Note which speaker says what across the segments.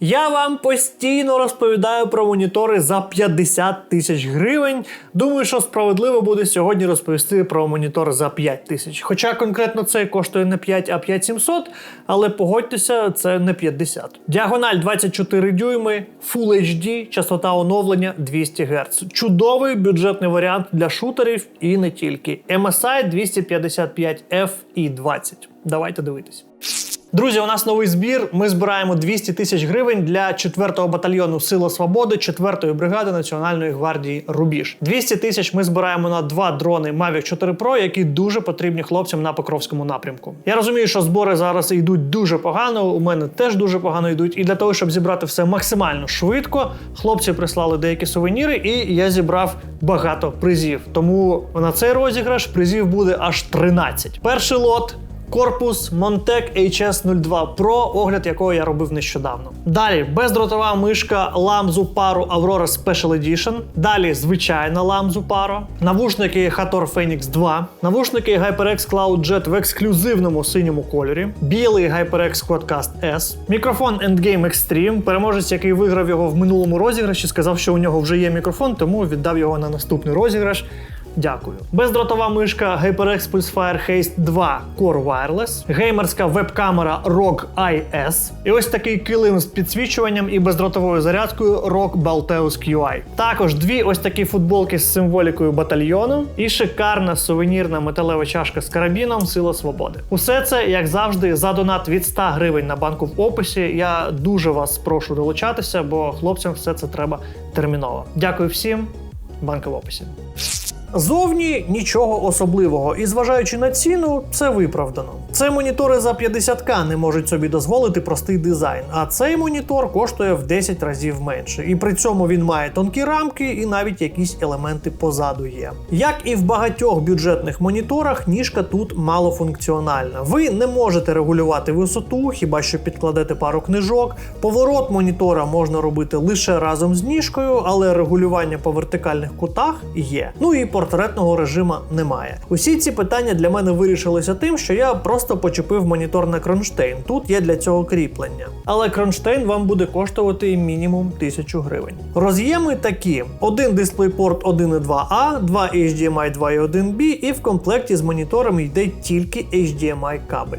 Speaker 1: Я вам постійно розповідаю про монітори за 50 тисяч гривень. Думаю, що справедливо буде сьогодні розповісти про монітор за 5 тисяч. Хоча конкретно цей коштує не 5, а 5700, але погодьтеся, це не 50. Діагональ 24 дюйми, Full HD, частота оновлення 200 Гц. Чудовий бюджетний варіант для шутерів і не тільки. MSI 255F і 20. Давайте дивитись. Друзі, у нас новий збір. Ми збираємо 200 тисяч гривень для 4-го батальйону Сила Свободи 4-ї бригади Національної гвардії Рубіж. 200 тисяч ми збираємо на два дрони Mavic 4 Pro, які дуже потрібні хлопцям на Покровському напрямку. Я розумію, що збори зараз йдуть дуже погано. У мене теж дуже погано йдуть. І для того, щоб зібрати все максимально швидко, хлопці прислали деякі сувеніри, і я зібрав багато призів. Тому на цей розіграш призів буде аж 13. Перший лот. Корпус Montec HS02 Pro, огляд якого я робив нещодавно. Далі бездротова мишка Lamzu Paro Aurora Special Edition. Далі звичайна Lamzu Paro. Навушники Hator Phoenix 2. Навушники HyperX Cloud Jet в ексклюзивному синьому кольорі. Білий HyperX Quadcast S. Мікрофон Endgame Extreme. Переможець, який виграв його в минулому розіграші, сказав, що у нього вже є мікрофон, тому віддав його на наступний розіграш. Дякую. Бездротова мишка HyperX Pulsefire Haste 2 Core Wireless, геймерська веб-камера ROG IS і ось такий килим з підсвічуванням і бездротовою зарядкою ROG Balteus QI. Також дві ось такі футболки з символікою батальйону і шикарна сувенірна металева чашка з карабіном Сила Свободи. Усе це, як завжди, за донат від 100 гривень на банку в описі. Я дуже вас прошу долучатися, бо хлопцям все це треба терміново. Дякую всім. Банка в описі. Зовні нічого особливого, і зважаючи на ціну, це виправдано. Це монітори за 50к не можуть собі дозволити простий дизайн, а цей монітор коштує в 10 разів менше. І при цьому він має тонкі рамки і навіть якісь елементи позаду є. Як і в багатьох бюджетних моніторах, ніжка тут малофункціональна. Ви не можете регулювати висоту, хіба що підкладете пару книжок. Поворот монітора можна робити лише разом з ніжкою, але регулювання по вертикальних кутах є. Ну і портретного режима немає. Усі ці питання для мене вирішилися тим, що я просто почепив монітор на кронштейн. Тут є для цього кріплення. Але кронштейн вам буде коштувати мінімум 1000 гривень. Роз'єми такі: один DisplayPort 1.2A, два HDMI 2.1B і в комплекті з монітором йде тільки HDMI кабель.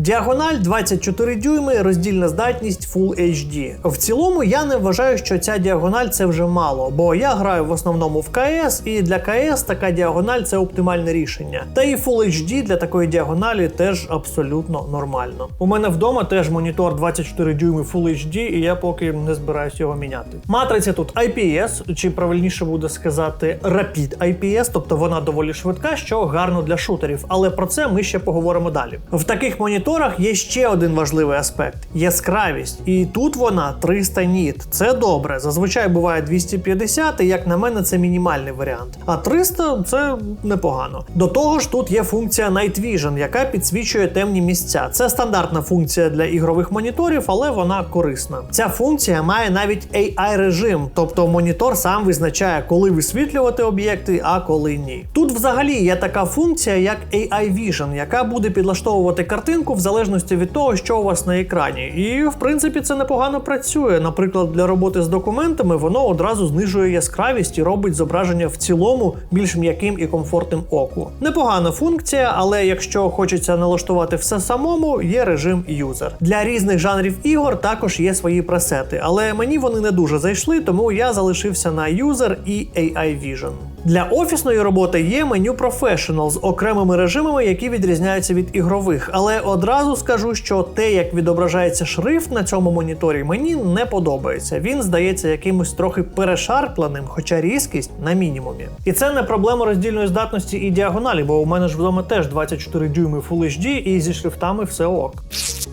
Speaker 1: Діагональ 24 дюйми, роздільна здатність Full HD. В цілому я не вважаю, що ця діагональ це вже мало, бо я граю в основному в КС, і для КС така діагональ це оптимальне рішення. Та і Full HD для такої діагоналі теж абсолютно нормально. У мене вдома теж монітор 24 дюйми Full HD, і я поки не збираюсь його міняти. Матриця тут IPS, чи правильніше буде сказати Rapid IPS, тобто вона доволі швидка, що гарно для шутерів. Але про це ми ще поговоримо далі. В таких моніторах є ще один важливий аспект яскравість. І тут вона 300 ніт. Це добре. Зазвичай буває 250, і як на мене, це мінімальний варіант. А 300 це непогано. До того ж, тут є функція Night Vision, яка підсвічує темні місця. Це стандартна функція для ігрових моніторів, але вона корисна. Ця функція має навіть AI режим, тобто монітор сам визначає, коли висвітлювати об'єкти, а коли ні. Тут взагалі є така функція, як AI Vision, яка буде підлаштовувати картинку в залежності від того, що у вас на екрані. І в принципі це непогано працює. Наприклад, для роботи з документами воно одразу знижує яскравість і робить зображення в цілому більш м'яким і комфортним оку. Непогана функція, але якщо хочеться налаштувати все самому, є режим юзер. Для різних жанрів ігор також є свої пресети, але мені вони не дуже зайшли, тому я залишився на юзер і AI Vision. Для офісної роботи є меню Professional з окремими режимами, які відрізняються від ігрових. Але одразу скажу, що те, як відображається шрифт на цьому моніторі, мені не подобається. Він здається якимось трохи перешарпленим, хоча різкість на мінімумі. І це не проблема роздільної здатності і діагоналі, бо у мене ж вдома теж 24 дюйми Full HD і зі шрифтами все ок.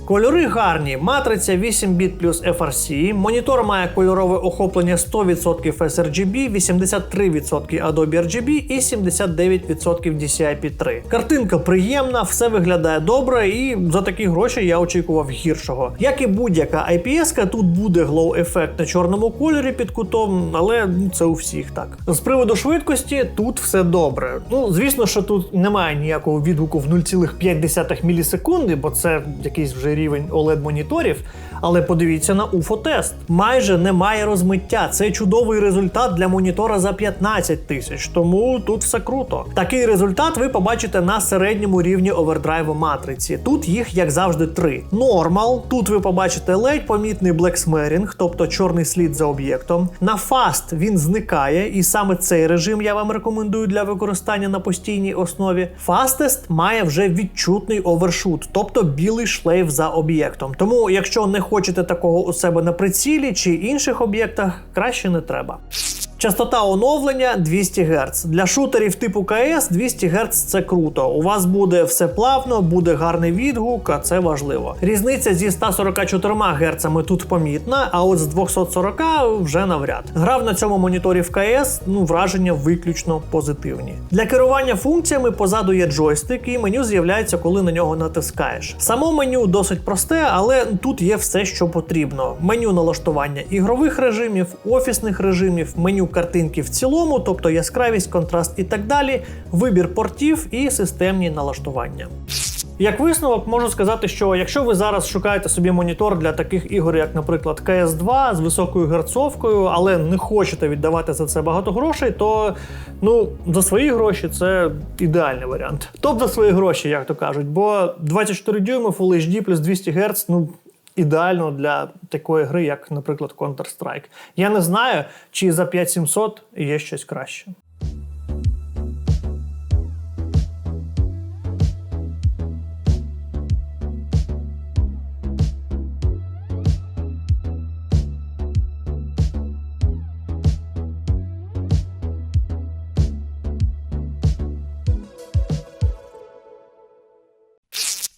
Speaker 1: Кольори гарні, матриця 8 біт плюс FRC, монітор має кольорове охоплення 100% sRGB, 83% Adobe RGB і 79% DCI-P3. Картинка приємна, все виглядає добре, і за такі гроші я очікував гіршого. Як і будь-яка IPS, тут буде glow ефект на чорному кольорі під кутом, але це у всіх так. З приводу швидкості тут все добре. Ну, звісно, що тут немає ніякого відгуку в 0,5 мілісекунди, бо це якийсь вже рівень oled моніторів. Але подивіться на UFO-тест. Майже немає розмиття. Це чудовий результат для монітора за 15 тисяч. Тому тут все круто. Такий результат ви побачите на середньому рівні овердрайву матриці. Тут їх, як завжди, три. Нормал. Тут ви побачите ледь помітний блексмерінг, тобто чорний слід за об'єктом. На фаст він зникає, і саме цей режим я вам рекомендую для використання на постійній основі. Фастест має вже відчутний овершут, тобто білий шлейф за об'єктом. Тому, якщо не хочете такого у себе на прицілі чи інших об'єктах, краще не треба. Частота оновлення 200 Гц. Для шутерів типу КС 200 Гц це круто. У вас буде все плавно, буде гарний відгук, а це важливо. Різниця зі 144 Гц тут помітна, а от з 240 вже навряд. Грав на цьому моніторі в КС, ну враження виключно позитивні. Для керування функціями позаду є джойстик, і меню з'являється, коли на нього натискаєш. Само меню досить просте, але тут є все, що потрібно: меню налаштування ігрових режимів, офісних режимів, меню картинки в цілому, тобто яскравість, контраст і так далі, вибір портів і системні налаштування. Як висновок, можу сказати, що якщо ви зараз шукаєте собі монітор для таких ігор, як, наприклад, CS2 з високою герцовкою, але не хочете віддавати за це багато грошей, то ну за свої гроші це ідеальний варіант. Топ за свої гроші, як то кажуть, бо 24 дюйми Full HD плюс 200 Гц, ну. Ідеально для такої гри, як, наприклад, Counter-Strike. Я не знаю, чи за 5700 є щось краще.